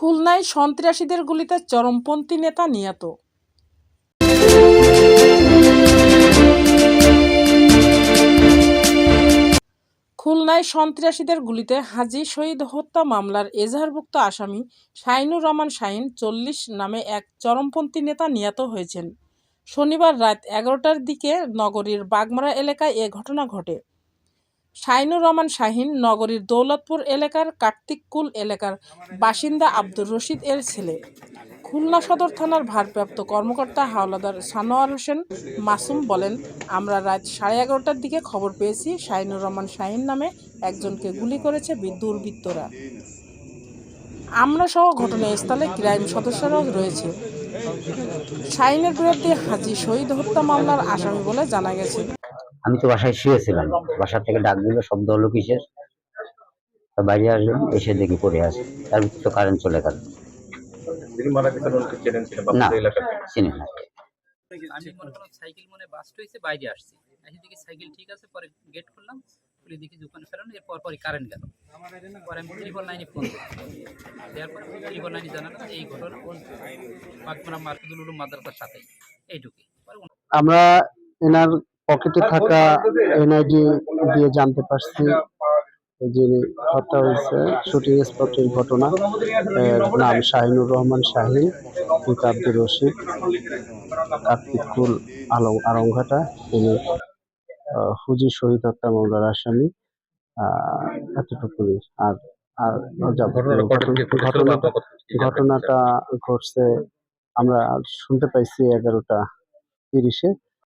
খুলনায় সন্ত্রাসীদের গুলিতে চরমপন্থী নেতা নিহত। খুলনায় সন্ত্রাসীদের গুলিতে হাজি শহীদ হত্যা মামলার এজাহারভুক্ত আসামি শাহিনুর রহমান শাহিন চল্লিশ নামে এক চরমপন্থী নেতা নিহত হয়েছেন। শনিবার রাত এগারোটার দিকে নগরীর বাগমারা এলাকায় এ ঘটনা ঘটে। শাহিনুর রহমান শাহিন নগরীর দৌলতপুর এলাকার কার্তিককুল এলাকার বাসিন্দা আব্দুর রশিদ এর ছেলে। খুলনা সদর থানার ভারপ্রাপ্ত কর্মকর্তা হাওলাদার সানোয়ার হোসেন মাসুম বলেন, আমরা রাত সাড়ে এগারোটার দিকে খবর পেয়েছি শাহিনুর রহমান শাহিন নামে একজনকে গুলি করেছে দুর্বৃত্তরা। আমরা সহ ঘটনাস্থলে ক্রাইম সদস্যরাও রয়েছে। শাহিনের বিরুদ্ধে হাজি শহীদ হত্যা মামলার আসামি বলে জানা গেছে। আমি তো বাসায় শুয়েছিলাম। বাসা থেকে ডাক দিল শব্দ হলো কিসের? তা বাইরে আসলাম এসে দেখি পড়ে আছে। তার ভিতরে তো কারেন্ট চলে গেল। না চিনি না। আমি মনে করলাম সাইকেল মনে বাস্ট হয়েছে বাইরে আসছি। এসে দেখি সাইকেল ঠিক আছে পরে গেট খুললাম খুলে দেখি দোকানে ফেরানো এরপর পরই কারেন্ট গেল। পরে আমি ত্রিপল লাইনে ফোন দেওয়ার পর ত্রিপল লাইনে জানালাম যে এই ঘটনা মাদ্রাসার সাথে এইটুকুই। আমরা এনার পকেটে থাকা এনআইডি দিয়ে জানতে পারছি যিনি হত্যা হয়েছে শুটিং স্পটের ঘটনা। এর নাম শাহিনুর রহমান শাহিন পিতা আব্দুর রশিদ কার্তিকুল আলম আরংঘাটা। তিনি আহ, হুজি শহীদ হত্যা মামলার আসামি। আহ, এতটুকুই। আর আর ঘটনাটা ঘটছে আমরা শুনতে পাইছি এগারোটা তিরিশে।